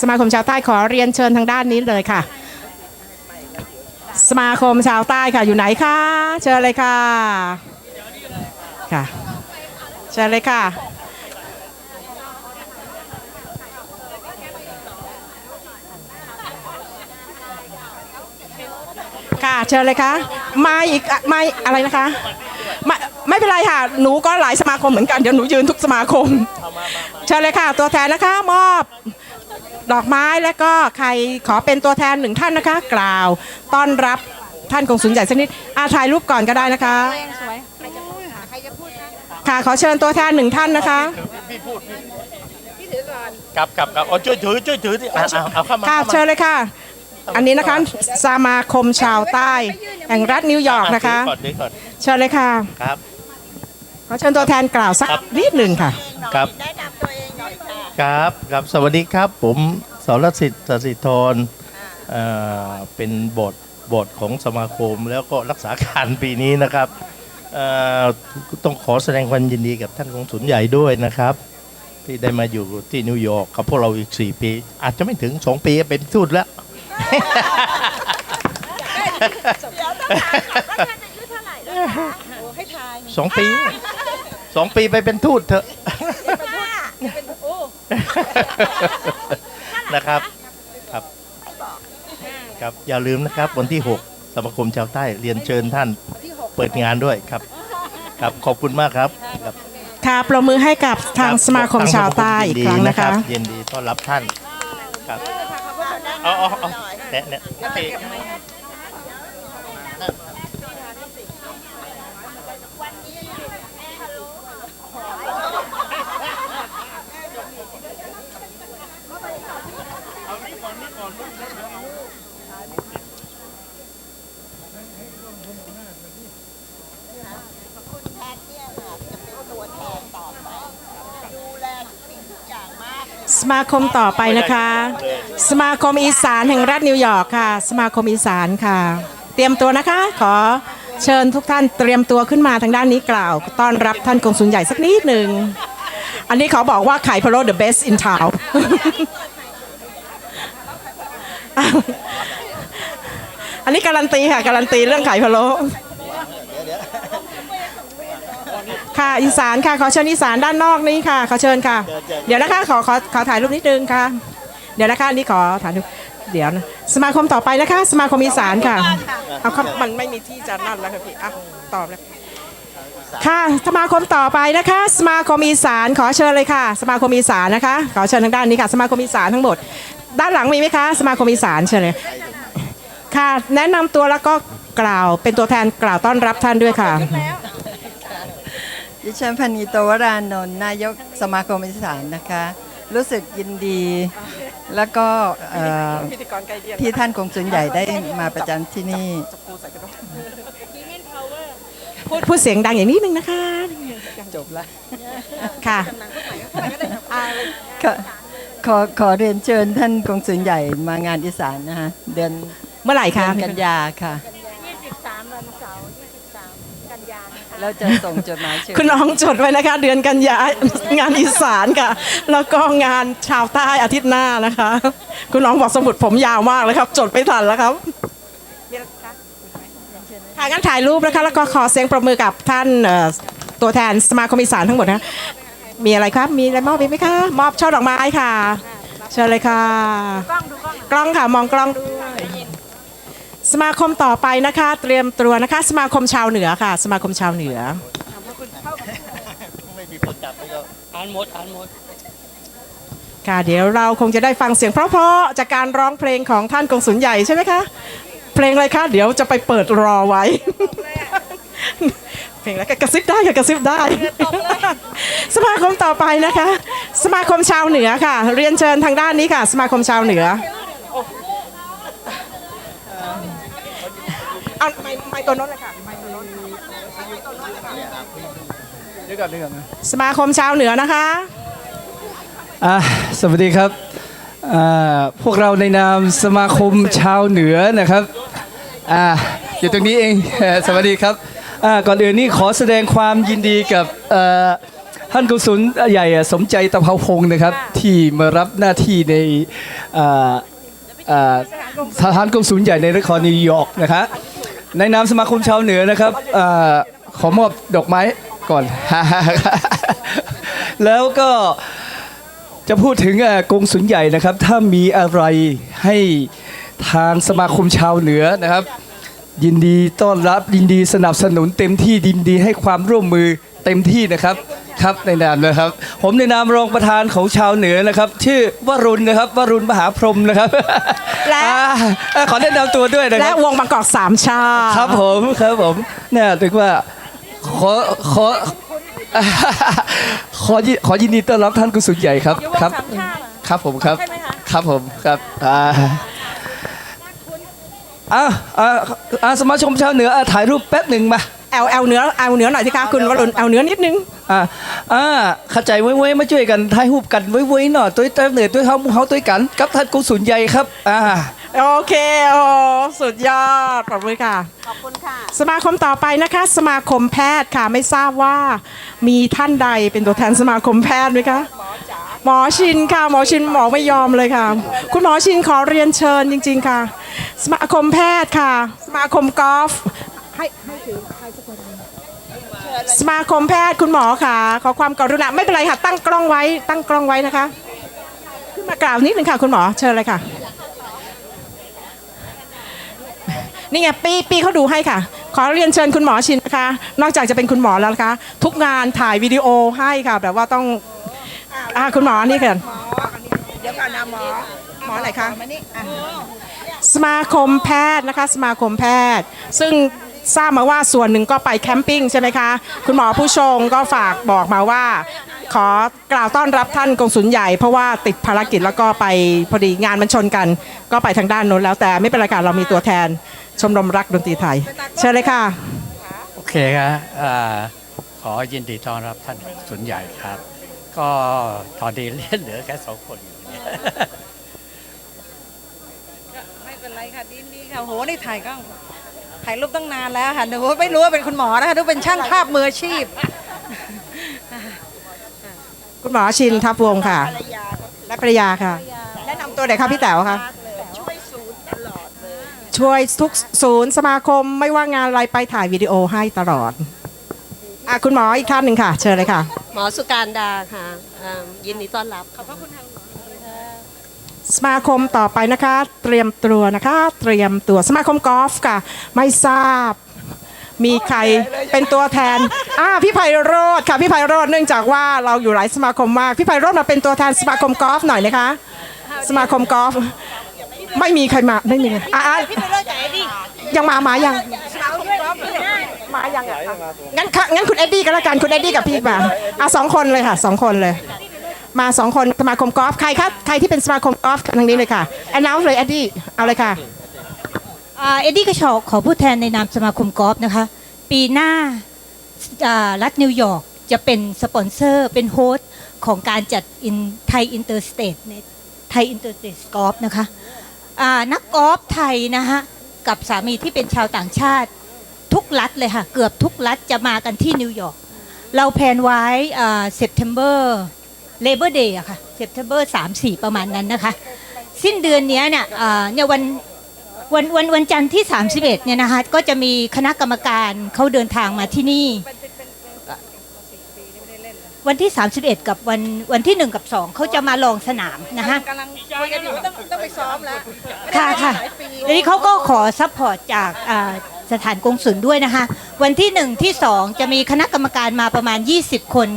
สมาคมชาวใต้ขอเรียนเชิญทางด้านนี้เลยค่ะ สมาคมชาวใต้ค่ะอยู่ไหนคะเชิญเลยค่ะค่ะเชิญเลยค่ะ ค่ะเชิญเลยค่ะมาอีกอะมาอะไรนะคะไม่ไม่เป็นไรค่ะ หนูก็หลายสมาคมเหมือนกันเดี๋ยวหนูยืนทุกสมาคม เชิญเลยค่ะ ตัวแทนนะคะมอบ ดอกไม้และก็ใครขอเป็นตัวแทนหนึ่งท่านนะคะ กล่าวต้อนรับท่านกงสุลใหญ่สักนิดอาถ่ายรูปก่อนก็ได้นะคะ ค่ะขอเชิญตัวแทนหนึ่งท่านนะคะ พี่พูดกลับกลับกลับเอาช่วยถือช่วยถือที่เอาเอาเอาเข้ามาค่ะเข้ามา เชิญเลยค่ะ อันนี้นะคะสมาคมชาวใต้ แห่งรัฐนิวยอร์กนะคะ ถือก่อนถือก่อนเชิญเลยค่ะ ครับ ขอเชิญตัวแทนกล่าวสักครับนิดหนึ่งค่ะ ครับ ครับครับสวัสดีครับผมสรสิทธิ์สสิธรเอ่อเป็นบทบทของสมาคมแล้วก็รักษาการปีนี้นะครับเอ่อต้องขอแสดงความยินดีกับท่านกงสุลใหญ่ด้วยนะครับ ที่ได้มาอยู่ที่นิวยอร์กกับพวกเราอีก 4 ปี อาจจะไม่ถึง 2 ปีเป็นทูตแล้วสองปีสองปีไปเป็นทูตเถอะนะครับ ครับ ครับ อย่าลืมนะครับ วันที่ 6สมาคมชาวใต้เรียนเชิญท่านเปิดงานด้วยครับ ครับ ขอบคุณมากครับครับค่ะปรบมือให้กับทางรับสมาคมชาวใต้อีกครั้งนะคะยิดีรับยินดีต้อนรับท่านครับเอาเอาเอาแนะเนี่ยโอเค คุณแพทย์เนี่ยค่ะจะเป็นตัวแทนต่อไปดูแลทุกสิ่งทุกอย่างมากเลย ส มาคมต่อไปนะคะ สมาคมอีสานแห่งรัฐนิวยอร์กค่ะ สมาคมอีสานค่ะ เตรียมตัวนะคะ ขอเชิญทุกท่านเตรียมตัวขึ้นมาทางด้านนี้กล่าว ต้อนรับท่านกงสุลใหญ่สักนิดหนึ่ง อันนี้เขาบอกว่าไข่พะโล้ the best in town อันนี้การันตีค่ะ การันตีเรื่องไข่พะโล้ ค่ะอีสานค่ะขอเชิญอีสานด้านนอกนี้ค่ะ ขอเชิญค่ะ เดี๋ยวนะคะขอขอขอถ่ายรูปนิดนึงค่ะ เดี๋ยวนะคะอันนี้ขอถ่ายรูปเดี๋ยวนะสมาคมต่อไปนะคะ สมาคมอีสานค่ะเอาครับมันไม่มีที่จะนั่นแล้วค่ะพี่อะตอบเลยค่ะสมาคมต่อไปนะคะ สมาคมอีสานขอเชิญเลยค่ะ สมาคมอีสานนะคะ ขอเชิญทางด้านนี้ค่ะ สมาคมอีสานทั้งหมด ด้านหลังมีไหมคะ สมาคมอีสานเชิญเลยค่ะ แนะนำตัวแล้วก็กล่าวเป็นตัวแทนกล่าวต้อนรับท่านด้วยค่ะ ดิฉันพนีโตวรานนท์นายกสมาคมอีสานนะคะ รู้สึกยินดี แล้วก็เอ่อที่ท่านกงสุลใหญ่ได้มาประจำที่นี่พูดพูดเสียงดังอย่างนี้นึงนะคะ จบละค่ะขอขอขอเรียนเชิญท่านกงสุลใหญ่มางานอีสานนะคะเดือนเมื่อไหร่เดืคะอนกันยาค่ะ 23 วันเสาร์ 23 กันยายนนะคะ เราจะส่งจดหมายเชิญคุณน้องจดไว้นะคะ เดือนกันยางานอีสานค่ะ แล้วก็งานชาวใต้อาทิตย์หน้านะคะ คุณน้องบอกสมุดผมยาวมากเลยครับ จดไม่ทันแล้วครับค่ะงั้นถ่ายรูปนะคะ แล้วก็ขอเสียงประมือกับท่านตัวแทนสมาคมอีสานทั้งหมดนะมีอะไรครับ มีอะไรมอบอีกไหมคะ มอบช่อดอกไม้ค่ะ เชิญเลยค่ะ กล้องค่ะ มองกล้องด้วย มาคมต่อไปนะคะ เตรียมตัวนะคะ สมาคมชาวเหนือค่ะ สมาคมชาวเหนือไม่มีคนจับไม่ก็อ่านหมดอ่านหมดค่ะเดี๋ยวเราคงจะได้ฟังเสียงเพราะๆจากการร้องเพลงของท่านกงสุลใหญ่ใช่ไหมคะ เพลงอะไรคะ เดี๋ยวจะไปเปิดรอไว้ เพลงอะไรกระซิบได้ค่ะกระซิบได้ สมาคมต่อไปนะคะ สมาคมชาวเหนือค่ะ เรียนเชิญทางด้านนี้ค่ะ สมาคมชาวเหนือเอา ไม้ไม้ตัวโน้นเลยค่ะไม้ตัวโน้นสมาคมชาวเหนือนะคะอะสวัสดีครับอ่าพวกเราในนามสมาคมชาวเหนือนะครับอ่าอยู่ตรงนี้เองเอ่อสวัสดีครับอ่าก่อนอื่นนี่ขอแสดงความยินดีกับเอ่อท่านกุศลใหญ่สมใจตะเภาพงศ์นะครับ ที่มารับหน้าที่ในอ่าอ่า สถานกงศูนย์ใหญ่ในนครนิวยอร์กนะครับ ในนามสมาคมชาวเหนือนะครับอขอมอบดอกไม้ก่อน แล้วก็จะพูดถึงอ่ากงสุนใหญ่นะครับ ถ้ามีอะไรให้ทางสมาคมชาวเหนือนะครับ ยินดีต้อนรับยินดีสนับสนุนเต็มที่ยินดีให้ความร่วมมือเต็มที่นะครับ ครับในนามนะครับ ผมในนามรองประธานของชาวเหนือนะครับ ชื่อวรุณนะครับวรุณมหาพรหมนะครับและอ่าอ่าขอแนะนำตัวด้วยนะคและรับวงบางกอกสามชาติครับผมครับผมเนี่ยถึงว่าขอขอขอยิขอยินดีต้อนรับท่านกุศลใหญ่ครับครับ ครับผมครับ ครับผมครับอ่าอ่าอ่าอ่าสมาชมชาวเหนืออ่าถ่ายรูปแป๊บหนึ่งมาแอลแอลเหนือแอลเหนือหน่อยสิคะคุณวรุณแอลเหนือนิดนึงอ่าอ่าเข้าใจไว้ไว้มาช่วยกันถ่ายรูปกันไว้ไว้หน่อยตัวเต้เหนือตัวเฮาเฮาตัวกันกับท่านกุศลใหญ่ครับอ่าโอเคโอ้สุดยอดปรบมือค่ะขอบคุณค่ะสมาคมต่อไปนะคะ สมาคมแพทย์ค่ะไม่ทราบว่ามีท่านใดเป็นตัวแทนสมาคมแพทย์ไหมคะหมอชินค่ะหมอชินหมอไม่ยอมเลยค่ะ คุณหมอชินขอเรียนเชิญจริง ๆค่ะ สมาคมแพทย์ค่ะ สมาคมกอล์ฟ ให้ให้ถือใครสักคนหนึ่งสมาคมแพทย์คุณหมอค่ะ ขอความกรุณาไม่เป็นไรค่ะตั้งกล้องไว้ ตั้งกล้องไว้นะคะ ขึ้นมากล่าวนิดนึงค่ะ คุณหมอเชิญเลยค่ะ นี่ไงปีปีเขาดูให้ค่ะ ขอเรียนเชิญคุณหมอชินนะคะ นอกจากจะเป็นคุณหมอแล้วนะคะ ทุกงานถ่ายวิดีโอให้ค่ะแบบว่าต้องอ่าคุณหมอนี่ค่ะเดี๋ยวก่อนนะหมอหมอไหนคะมานี่อะสมาคมแพทย์นะคะ สมาคมแพทย์ ซึ่ง ทราบมาว่าส่วนหนึ่งก็ไปแคมปิ้งใช่ไหมคะ คุณหมอผู้ชงก็ฝากบอกมาว่า ขอกล่าวต้อนรับท่านกงสุลใหญ่ เพราะว่าติดภารกิจแล้วก็ไปพอดีงานมันชนกัน ก็ไปทางด้านโน้นแล้วแต่ไม่เป็นไรค่ะเรามีตัวแทนชมรมรักดนตรีไทย เชิญเลยค่ะ โอเคครับอ่าขอยินดีต้อนรับท่านสุนใหญ่ครับ ก็ตอนนี้เล่นเหลือแค่สองคนอยู่เนี่ยไม่เป็นไรค่ะดีดีค่ะโหนี่ถ่ายกล้อง ถ่ายรูปตั้งนานแล้วค่ะหนูไม่รู้ว่าเป็นคุณหมอนะคะดูเป็นช่างภาพมืออาชีพ คุณหมอชินทัพวงศ์ค่ะ ภรรยาก็และภรรยาค่ะ แนะนำตัวหน่อยค่ะพี่แต๋วค่ะ มากเลยช่วยศูนย์ตลอดเลย ช่วยทุกศูนย์สมาคมไม่ว่างานอะไรไปถ่ายวิดีโอให้ตลอดอะคุณหมออีกท่านหนึ่งค่ะ เชิญเลยค่ะ หมอสุการดาค่ะเอิ่มยินดีต้อนรับ สมาคมต่อไปนะคะ เตรียมตัวนะคะ เตรียมตัวสมาคมกอล์ฟค่ะ ไม่ทราบ มีใครเป็นตัวแทนอ่าพี่ไพโรธค่ะพี่ไพโรธเนื่องจากว่าเราอยู่หลายสมาคมมากพี่ไพโรธมาเป็นตัวแทนสมาคมกอล์ฟหน่อยนะคะ สมาคมกอล์ฟไม่มีใครมาไม่มีอะอะยังมามายังมายังอะงั้นค่ะงั้นคุณเอ็ดดี้ก็แล้วกันคุณเอ็ดดี้กับพี่มาอะสองคนเลยค่ะสองคนเลย มาสองคนสมาคมกอล์ฟใครครับใครที่เป็นสมาคมกอล์ฟทางนี้เลยค่ะแอนนาวเลยเอ็ดดี้เอาเลยค่ะเอ็ดดี้กระชอขอผู้แทนในนามสมาคมกอล์ฟนะคะ ปีหน้ารัฐนิวยอร์กจะเป็นสปอนเซอร์เป็นโฮสต์ของการจัดอินไทยอินเตอร์สเตทไทยอินเตอร์สเตทกอล์ฟนะคะนักกอล์ฟไทยนะคะกับสามีที่เป็นชาวต่างชาติ ทุกรัฐเลยค่ะ เกือบทุกรัฐจะมากันที่นิวยอร์กเราแพนไว้เซปเทมเบอร์ เลเบอร์เดย์อะค่ะเซปเทมเบอร์สามสี่ประมาณนั้นนะคะ สิ้นเดือนเนี้ยเนี่ยอ่าเนี่ยวันวันวันวันจันทร์ที่ 31เนี่ยนะคะก็จะมีคณะกรรมการเขาเดินทางมาที่นี่ วันที่ 31 กับวันวันที่ 1 กับ 2 เขาจะมาลองสนามนะคะกำลังคุยกันอยู่ต้องต้องไปซ้อมแล้วค่ะค่ะทีนี้เขาก็ขอซัพพอร์ตจากอ่าสถานกงสุลด้วยนะคะ วันที่ 1 ที่ 2 จะมีคณะกรรมการมาประมาณ 20 คน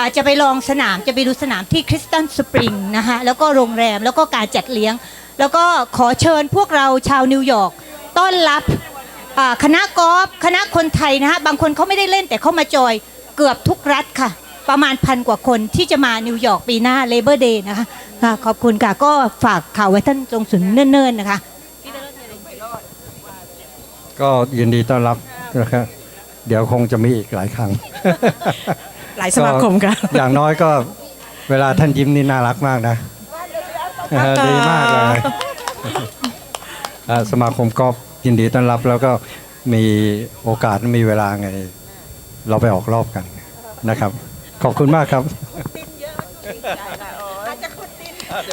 อาจจะไปลองสนามจะไปดูสนามที่คริสตันสปริงนะคะแล้วก็โรงแรมแล้วก็การจัดเลี้ยง แล้วก็ขอเชิญพวกเราชาวนิวยอร์กต้อนรับคณะกอล์ฟคณะคนไทยนะคะบางคนเขาไม่ได้เล่นแต่เขามาจอยเกือบทุกรัฐค่ะ ประมาณพันกว่าคนที่จะมานิวยอร์กปีหน้าเลเบอร์เดย์นะคะค่ะขอบคุณค่ะก็ฝากข่าวไว้ท่านจงสุนเนิ่นๆนะคะก็ยินดีต้อนรับนะครับเดี๋ยวคงจะมีอีกหลายครั้ง หลายสมาคมค่ะก็อย่างน้อยก็เวลาท่านยิ้มนี่น่ารักมากนะเออดีมากเลยอ่าสมาคมก็ยินดีต้อนรับแล้วก็มีโอกาสมีเวลาไง เราไปออกรอบกันนะครับ ขอบคุณมากครับ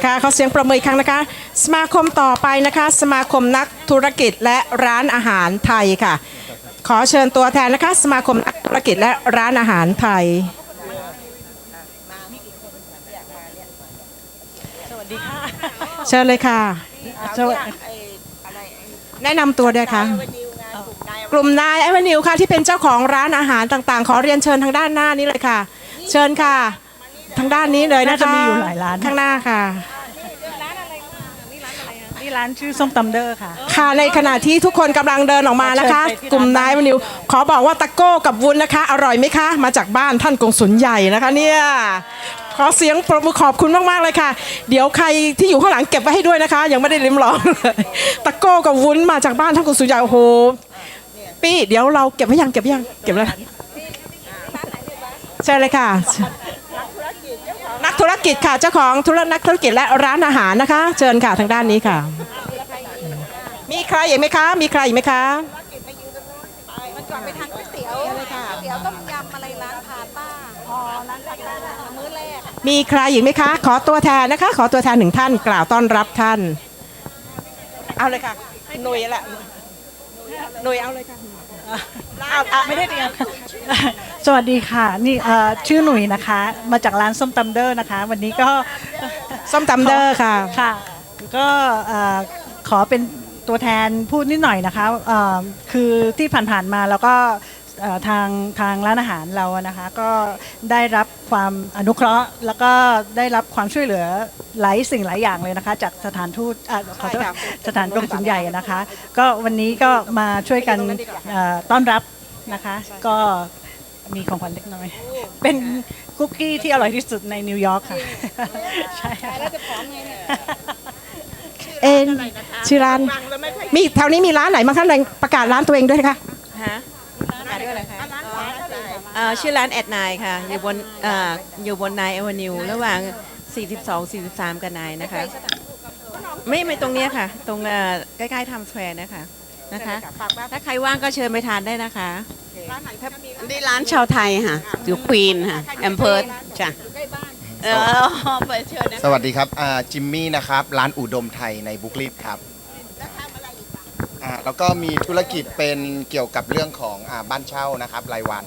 ค่ะขอเสียงประมืออีกครั้งนะคะ สมาคมต่อไปนะคะ สมาคมนักธุรกิจและร้านอาหารไทยค่ะ ขอเชิญตัวแทนนะคะ สมาคมนักธุ รกิจและร้านอาหารไทย สวัสดีค่ะเชิญเลยค่ะ สวัสดีแนะนำตัวด้วยค่ะกลุ่มนายไอวานิวค่ะที่เป็นเจ้าของร้านอาหารต่างๆ ขอเรียนเชิญทางด้านหน้านี้เลยค่ะ เชิญค่ะ ทางด้านนี้เลยนะคะน่าจะมีอยู่หลายร้าน ข้างหน้าค่ะ นี่ร้านชื่อส้มตำเดอร์ค่ะ ค่ะในขณะที่ทุกคนกำลังเดินออกมานะคะเชิญไปที่ร้านกลุ่มนายวันนิว ขอบอกว่าตะโก้กับวุ้นนะคะ อร่อยไหมคะ มาจากบ้านท่านกงสุลใหญ่นะคะเนี่ยขอเสียงปรบมือขอบคุณมากๆเลยค่ะ เดี๋ยวใครที่อยู่ข้างหลังเก็บไว้ให้ด้วยนะคะ ยังไม่ได้ลิ้มลองเลยตะโก้กับวุ้นมาจากบ้านท่านกงสุลใหญ่โอ้โหปี้เดี๋ยวเราเก็บไว้ยังเก็บไว้ยังเก็บแล้วใช่เลยค่ะ นักธุรกิจค่ะเจ้าของธุรนักธุรกิจและร้านอาหารนะคะ เชิญค่ะทางด้านนี้ค่ะ มีใครอีกไหมคะ มีใครอีกไหมคะมันก่อนไปทานก๋วยเตี๋ยวเตี๋ยวต้มยำอะไรร้านพาต้าอ๋อร้านพาต้ามื้อแรกมีใครอีกไหมคะ ขอตัวแทนนะคะ ขอตัวแทนหนึ่งท่านกล่าวต้อนรับท่าน เอาเลยค่ะหนุยแหละหนุยเอาเลยค่ะ ไม่ได้เตรียม สวัสดีค่ะ นี่เอ่อชื่อหนุ่ยนะคะ มาจากร้านส้มตำเดอร์นะคะ วันนี้ก็ ส้มตำเดอร์ค่ะ ค่ะก็เอ่อขอเป็นตัวแทนพูดนิดหน่อยนะคะเอ่อคือที่ผ่านๆมาแล้วก็เอ่อ ทางทางร้านอาหารเราอะนะคะก็ได้รับความอนุเคราะห์ แล้วก็ได้รับความช่วยเหลือหลายสิ่งหลายอย่างเลยนะคะ จากสถานทูตอะขอโทษใช่ค่ะสถานกงสุลใหญ่อะนะคะ ก็วันนี้ก็มาช่วยกันเอ่อต้อนรับนะคะ ก็มีของขวัญเล็กน้อย เป็นคุกกี้ที่อร่อยที่สุดในนิวยอร์กค่ะใช่ค่ะเอ็นชื่อร้าน มีแถวนี้มีร้านไหนบ้างคะแรงประกาศร้านตัวเองด้วยนะคะ ฮะร้านด้วยอะไรคะเอ่อชื่อร้านแอดนายค่ะ อยู่บนเอ่ออยู่บนนายเอวนิวระหว่าง 42 43 กับนายนะคะ ไม่ไม่ตรงเนี้ยค่ะ ตรงเอ่อใกล้ๆทำสแควร์นะคะนะคะถ้าใครว่างก็เชิญไปทานได้นะคะนี่ร้านชาวไทยค่ะ อยู่ควีนค่ะแอมเพิร์ดจ้ะเออไปเชิญนะสวัสดีครับอ่าจิมมี่นะครับ ร้านอุดมไทยในบุกลิฟครับอ่าแล้วก็มีธุรกิจเป็นเกี่ยวกับเรื่องของอาบ้านเช่านะครับ รายวัน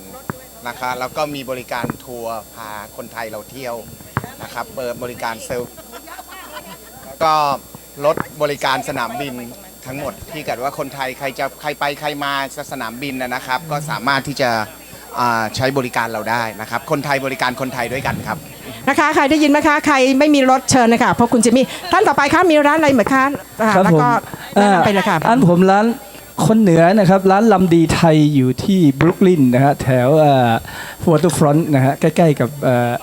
นะคะแล้วก็มีบริการทัวร์พาคนไทยเราเที่ยวนะครับเปิดบริการเซลฟ์แล้วก็รถบริการสนามบินทั้งหมดที่เกิดว่าคนไทยใครจะใครไปใครมาสนามบินนะนะครับ ก็สามารถที่จะอ่าใช้บริการเราได้นะครับ คนไทยบริการคนไทยด้วยกันครับ นะคะใครได้ยินไหมคะใครไม่มีรถเชิญนะคะเพราะคุณจะมีท่านต่อไปคะมีร้านอะไรไหมคะอ่าครับแล้วผมก็แนะนำไปเลยค่ะอันผมร้าน คนเหนือนะครับ ร้านลำดีไทยอยู่ที่บรุกลินนะฮะแถววอเตอร์ฟรอนต์นะฮะใกล้ๆกับเอ่อ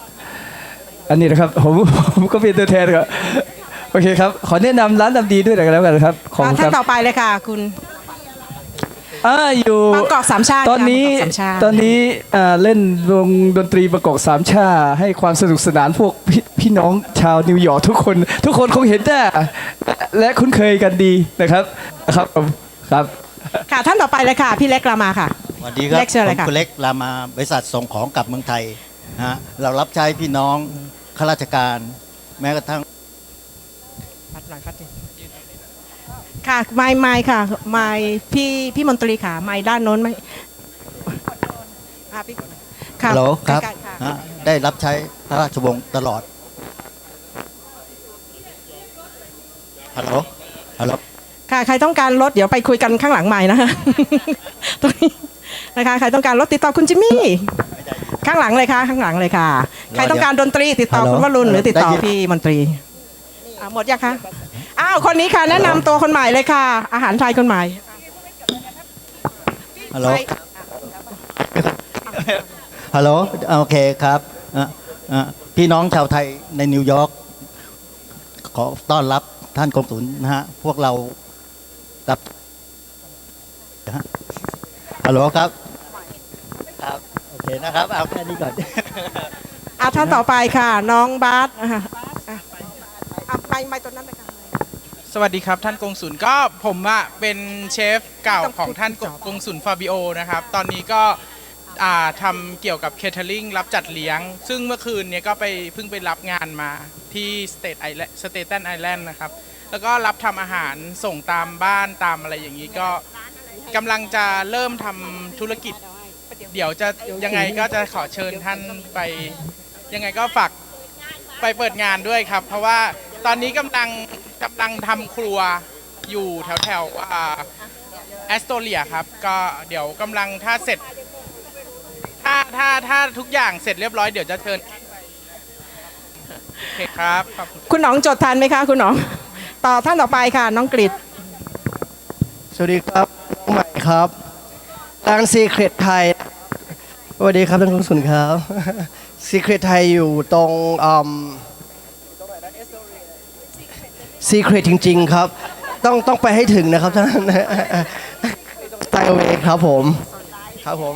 อันนี้นะครับผมผมก็เป็นตัวแทนครับโอเคครับ ขอแนะนำร้านลำดีด้วยกันแล้วกันครับ ขอบอ่าคุณคท่านรับต่อไปเลยค่ะคุณอ่าอยู่บางกอกสามชาติตอนนี้ค่ะบางกอกสามชาติตอนนี้อ่าเล่นวงดนตรีประกอบสามชา ให้ความสนุกสนานพวกพี่พี่น้องชาวนิวยอร์กทุกคน ทุกคนคงเห็นแน่และคุ้นเคยกันดีนะครับครับผมครับ ค่ะท่านต่อไปเลยค่ะ พี่เล็กรามาค่ะ สวัสดีครับเล็กเชิญเลยผมค่ะคุณเล็กรามาบริษัทส่งของกลับเมืองไทยนะฮะเรารับใช้พี่น้องข้าราชการ แม้กระทั่งค่ะไม้ไม้ค่ะไม้พี่พี่มนตรีค่ะไม้ด้านโน้นไม่อ่าพี่ค่ะฮัลโหลครับใกล้ๆค่ะ นะได้รับใช้พระราชวงศ์ตลอดฮัลโหลฮัลโหล ค่ะใครต้องการรถเดี๋ยวไปคุยกันข้างหลังใหม่นะคะตรงนี้นะคะใครต้องการรถติดต่อคุณจิมมี่ ข้างหลังเลยค่ะ ข้างหลังเลยค่ะ ใครต้องการดนตรีติดต่อคุณวรุณหรือติดต่อพี่มนตรีอ่าหมดยังคะอ้าวคนนี้ค่ะแนะนำตัวคนใหม่เลยค่ะ อาหารไทยคนใหม่ฮัลโหลฮัลโหลโอเคครับอะอะพี่น้องชาวไทยในนิวยอร์กขอต้อนรับท่านกงสุลนะฮะพวกเรา รับนะฮะฮัลโหลครับครับโอเคนะครับเอาแค่นี้ก่อนอะท่านต่อไปค่ะ น้องบาสอะอะอะไม่ไม่ตัวนั้นเลยค่ะ สวัสดีครับท่านกงสุลก็ผมอะเป็นเชฟเก่าของท่านกงสุลฟาบิโอนะครับ ตอนนี้ก็อ่าทำเกี่ยวกับเคเทอริงรับจัดเลี้ยง ซึ่งเมื่อคืนเนี้ก็ไปเพิ่งไปรับงานมาที่สเตทไอแลนด์สเตตันไอแลนด์นะครับ แล้วก็รับทำอาหารส่งตามบ้านตามอะไรอย่างนี้ก็กำลังจะเริ่มทำธุรกิจ เดี๋ยวจะยังไงก็จะขอเชิญท่านไป ยังไงก็ฝากไปเปิดงานด้วยครับ เพราะว่าตอนนี้กำลังกำลังทำครัวอยู่แถวแถวแอสโตเลียครับ ก็เดี๋ยวกำลังถ้าเสร็จ ถ้าถ้าถ้าทุกอย่างเสร็จเรียบร้อยเดี๋ยวจะเชิญโอเคครับขอบคุณ คุณหนองจดทันไหมคะ คุณหนอง ต่อท่านต่อไปค่ะ น้องกริดสวัสดีครับน้องใหม่ครับทางซีเครตไทยสวัสดีครับท่านผู้สุนครับซีเครตไทยอยู่ตรงซีเครตจริง ๆ ครับ ต้องต้องไปให้ถึงนะครับท่านไตเวครับผม ครับผม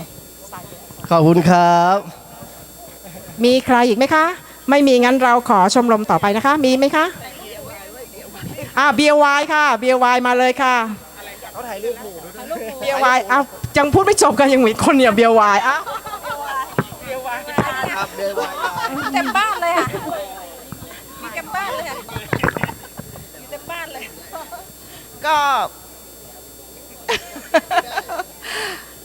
ขอบคุณครับ มีใครอีกไหมคะ ไม่มีงั้นเราขอชมรมต่อไปนะคะ มีไหมคะ อ่าเบียร์วายค่ะ เบียร์วายมาเลยค่ะเบียร์วายอ้าวยังพูดไม่จบกันยังมีคนเนี่ยเบียร์วายอ้าวเต็มบ้านเลยค่ะมีเต็มบ้านเลยค่ะมีเต็มบ้านเลย ก็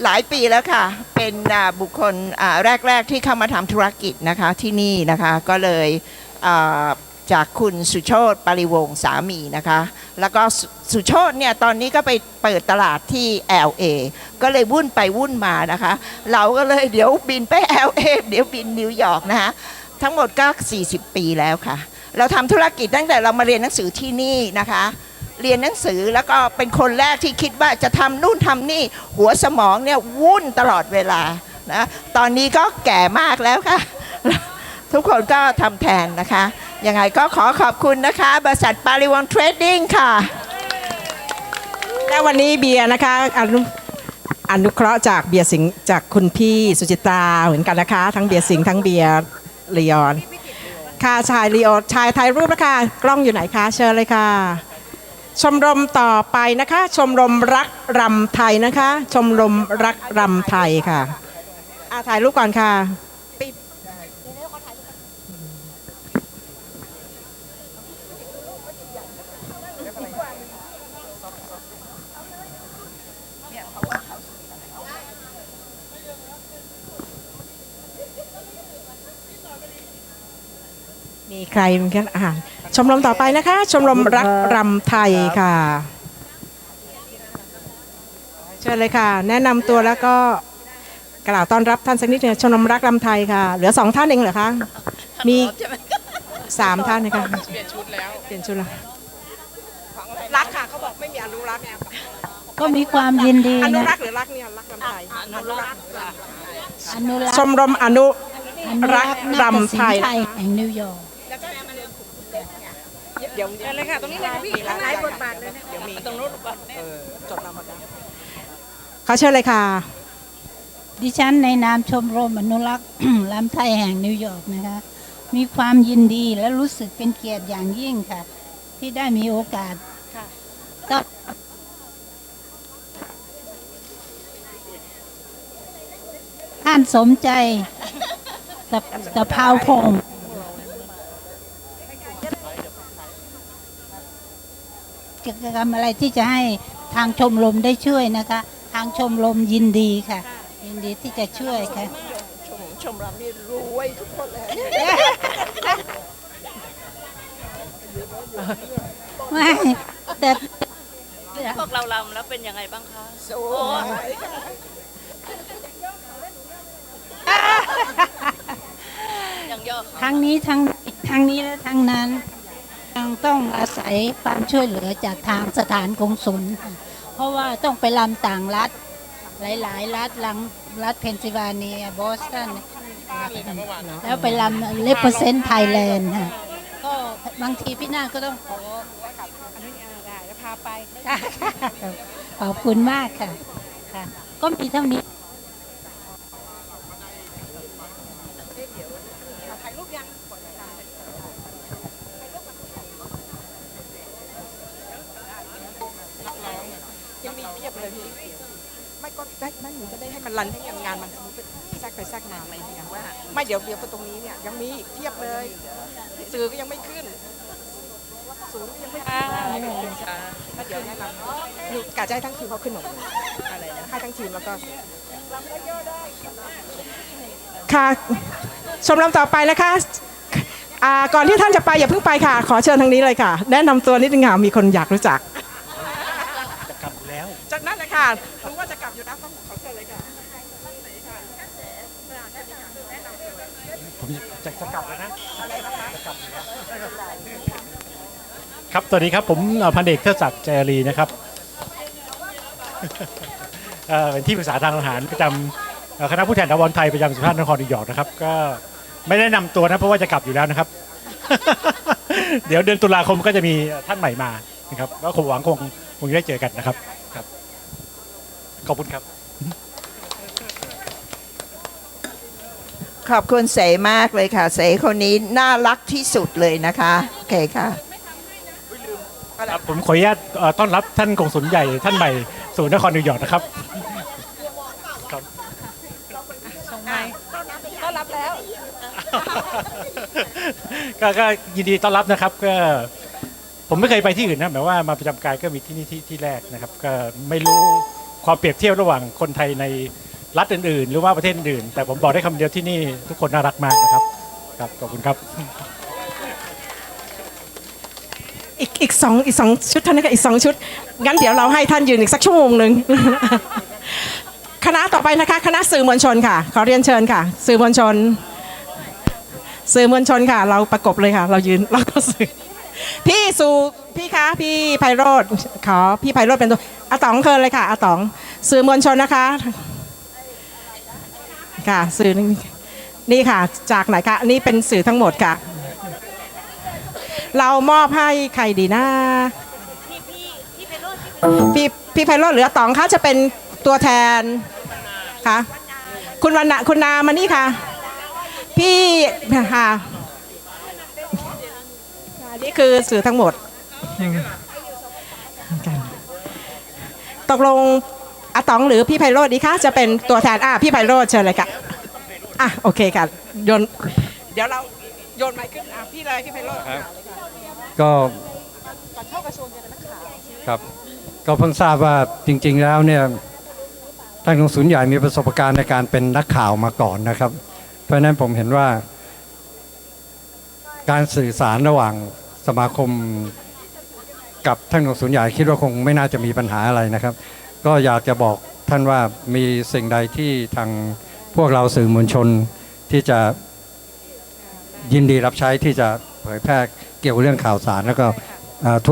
หลายปีแล้วค่ะ เป็นอ่าบุคคลอ่าแรก ๆ ที่เข้ามาทำธุรกิจนะคะที่นี่นะคะ ก็เลยอ่า จากคุณสุโชตปริวงสามีนะคะ แล้วก็สุสุโชตเนี่ยตอนนี้ก็ไปเปิดตลาดที่ LA ก็เลยวุ่นไปวุ่นมานะคะ เราก็เลยเดี๋ยวบินไป LA เดี๋ยวบินนิวยอร์กนะคะทั้งหมดก็ 40 ปีแล้วค่ะ เราทำธุรกิจตั้งแต่เรามาเรียนหนังสือที่นี่นะคะ เรียนหนังสือแล้วก็เป็นคนแรกที่คิดว่าจะทำนู่นทำนี่ หัวสมองเนี่ยวุ่นตลอดเวลานะตอนนี้ก็แก่มากแล้วค่ะ ทุกคนก็ทำแทนนะคะ ยังไงก็ขอขอบคุณนะคะ บริษัทปาริวอนเทรดดิ้งค่ะ และวันนี้เบียร์นะคะอนุอนุเคราะห์จากเบียร์สิงห์จากคุณพี่สุจิตราเหมือนกันนะคะ ทั้งเบียร์สิงห์ทั้งเบียร์ลีออนค่ะชายลีโอชายถ่ายรูปนะคะกล้องอยู่ไหนคะเชิญเลยค่ะ ชมรมต่อไปนะคะ ชมรมรักรำไทยนะคะ ชมรมรักรำไทยค่ะอาถ่ายรูปก่อนค่ะ มีใครเหมือนกันอ่าชมรมต่อไปนะคะ ชมรมรักรำไทยค่ะ เชิญเลยค่ะ แนะนำตัวแล้วก็กล่าวต้อนรับท่านสักนิดหนึงชมรมรักรำไทยค่ะ เหลือสองท่านเองเหรอคะ มีสามท่านนะคะเปลี่ยนชุดแล้วเปลี่ยนชุดแล้วรักค่ะเขาบอกไม่มีอนุรักษ์ก็มีความยินดีอนุนะรักษ์หรือรักเนี่ยรักรำไทยอนุรักษ์อนุรักษ์ชมรมอนุอนุรัรักกษ์ษ์นาฏรำ ศิไทลยป์ไทยแห่งนิวยอร์กเดี๋ยวเชิญเลยค่ะตรงนี้เลยค่ะพี่ข้างในบทบาทเลยนะเดี๋ยวมีตรงนู้นบทเออจดนำหมดแล้วขอเชิญเลยค่ะ ดิฉันในนามชมรมอนุรักษ์ลำไทยแห่งนิวยอร์กนะคะ มีความยินดีและรู้สึกเป็นเกียรติอย่างยิ่งค่ะ ที่ได้มีโอกาสก็ท่านสมใจตะตะเภาพงศ์ กิจกรรมอะไรที่จะให้ทางชมรมได้ช่วยนะคะ ทางชมรมยินดีค่ะ ยินดีที่จะช่วยค่ะ ชมชมรมนี่รวยทุกคนเลยไม่แต่พวกเราลำแล้วเป็นยังไงบ้างคะสวยยังย่อทั้งนี้ทั้งทั้งนี้และทั้งนั้น ยังต้องอาศัยความช่วยเหลือจากทางสถานกงสุลเพราะว่าต้องไปลำต่างรัฐ หลาย ๆ รัฐลังรัฐเพนซิลเวเนียบอสตันแล้วไปลำเลเปอร์เซนต์ไทยแลนด์ค่ะก็บางทีพี่นาก็ต้องขอพาไปขอบคุณมากค่ะค่ะก็มีเท่านี้ ยังมีเพียบเลยพี่ ไม่ก็ได้ไม่หนูจะได้ให้มันรันให้งานมันสมมติแทรกไปแทรกมาอะไรอย่างเงี้ยว่าไม่เดี๋ยวเดี๋ยวตรงนี้เนี่ยยังมีอีกเทียบเลยสื่อก็ยังไม่ขึ้นศูนย์ก็ยังไม่ขึ้นแล้วเดี๋ยวแนะนำหนูกะจะให้ทั้งทีมเขาขึ้นหมดเลยอะไรนะให้ทั้งทีมแล้วก็ ค่ะชมรมต่อไปนะคะอ่าก่อนที่ท่านจะไปอย่าเพิ่งไปค่ะ ขอเชิญทางนี้เลยค่ะ แนะนำตัวนิดนึงค่ะมีคนอยากรู้จักจะกลับแล้ว จากนั้นเลยค่ะรู้ว่าจะกลับอยู่นะต้องขอเชิญเลยค่ะผมจะจะกลับแล้วนะจะกลับแล้วครับสวัสดีครับผมเอ่อพันเอกเทิดศักดิ์ใจรีนะครับ เอ่อเป็นที่ปรึกษาทางทหารประจำเอ่อคณะผู้แทนดาวรไทยประจำสุพรรณนครนิวยอร์กนะครับ ก็ไม่ได้นำตัวนะเพราะว่าจะกลับอยู่แล้วนะครับ เดี๋ยวเดือนตุลาคมก็จะมีท่านใหม่มานะครับก็คงหวังคงคงจะได้เจอกันนะครับครับ ขอบคุณครับ ขอบคุณเสมากเลยค่ะ เสคนนี้น่ารักที่สุดเลยนะคะโอเคค่ะครับผมขออนุญาตเอ่อต้อนรับท่านกงสุลใหญ่ท่านใหม่สู่นครนิวยอร์กนะครับครับ ส่งไม้ต้อนรับแล้ว ก็ก็ยินดีต้อนรับนะครับก็ผมไม่เคยไปที่อื่นนะแบบว่ามาประจำการก็มีที่นี่ที่ที่แรกนะครับ ก็ไม่รู้ความเปรียบเทียบระหว่างคนไทยในรัฐอื่นๆ หรือว่าประเทศอื่น แต่ผมบอกได้คำเดียวที่นี่ทุกคนน่ารักมากนะครับครับขอบคุณครับ อีกอีกสองอีกสองชุดเท่านั้นค่ะอีกสองชุด งั้นเดี๋ยวเราให้ท่านยืนอีกสักชั่วโมงหนึ่ง คณะต่อไปนะคะ คณะสื่อมวลชนค่ะ ขอเรียนเชิญค่ะ สื่อมวลชน สื่อมวลชนค่ะ เราประกบเลยค่ะ เรายืนเราก็สื่อพี่สู่พี่คะพี่ไพโรธขอพี่ไพโรธเป็นตัวอาต๋องเคินเลยค่ะอาต๋องสื่อมวลชนนะคะ ค่ะสื่อนี่นี่ค่ะ จากไหนคะนนี่เป็นสื่อทั้งหมดค่ะ เรามอบให้ใครดีนะพี่พี่ไพโรธหรืออาต๋องคะจะเป็นตัวแทนค่ะคุณวันณะคุณนามานี่ค่ะ พี่ค่ะนี่คือสื่อทั้งหมด ตกลงอาตองหรือพี่ไพโรธดีคะจะเป็นตัวแทนอะพี่ไพโรธเชิญเลยค่ะอะโอเคค่ะโยนเดี๋ยวเราโยนไมค์ขึ้นอะพี่เลยพี่ไพโรธครับก็ก่อนเข้ากระทรวงเจรนักข่าวครับก็เพิ่งทราบว่าจริง ๆ แล้วเนี่ยท่านกงสุลใหญ่มีประสบการณ์ในการเป็นนักข่าวมาก่อนนะครับ เพราะนั้นผมเห็นว่า การสื่อสารระหว่างสมาคมกับท่านกงสุลใหญ่คิดว่าคงไม่น่าจะมีปัญหาอะไรนะครับ ก็อยากจะบอกท่านว่ามีสิ่งใดที่ทางพวกเราสื่อมวลชนที่จะยินดีรับใช้ที่จะเผยแพร่เกี่ยวกับเรื่องข่าวสารแล้วก็เอ่อธุ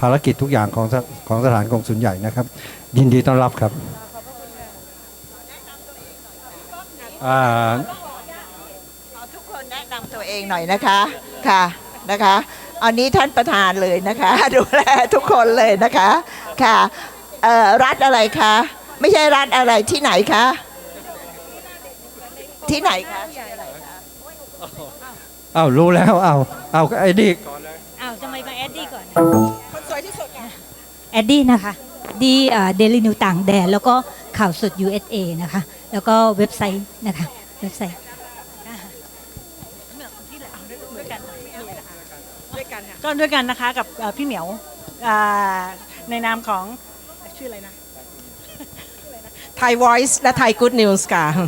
ภารกิจทุกอย่างของของสถานกงสุลใหญ่นะครับ ยินดีต้อนรับครับ อ่าทุกคนแนะนำตัวเองหน่อยนะคะค่ะนะคะ อันนี้ท่านประธานเลยนะคะ ดูแลทุกคนเลยนะคะค่ะเอ่อรัฐอะไรคะไม่ใช่รัฐอะไรที่ไหนคะที่ไหนคะอ้าวรู้แล้วเอาเอาไอ้ดิอ้าวทำไมมาแอดดี้ก่อนคนสวยที่สุดค่ะแอดดี้นะคะดีเดลินิวต่างแดนแล้วก็ข่าวสด USA นะคะ แล้วก็เว็บไซต์นะคะเว็บไซต์ด้วยกันค่ะก็ด้วยกันนะคะกับเอ่อพี่เหมียวอ่าในนามของชื่ออะไรนะไทย Voice และไทย Good News ค่ะ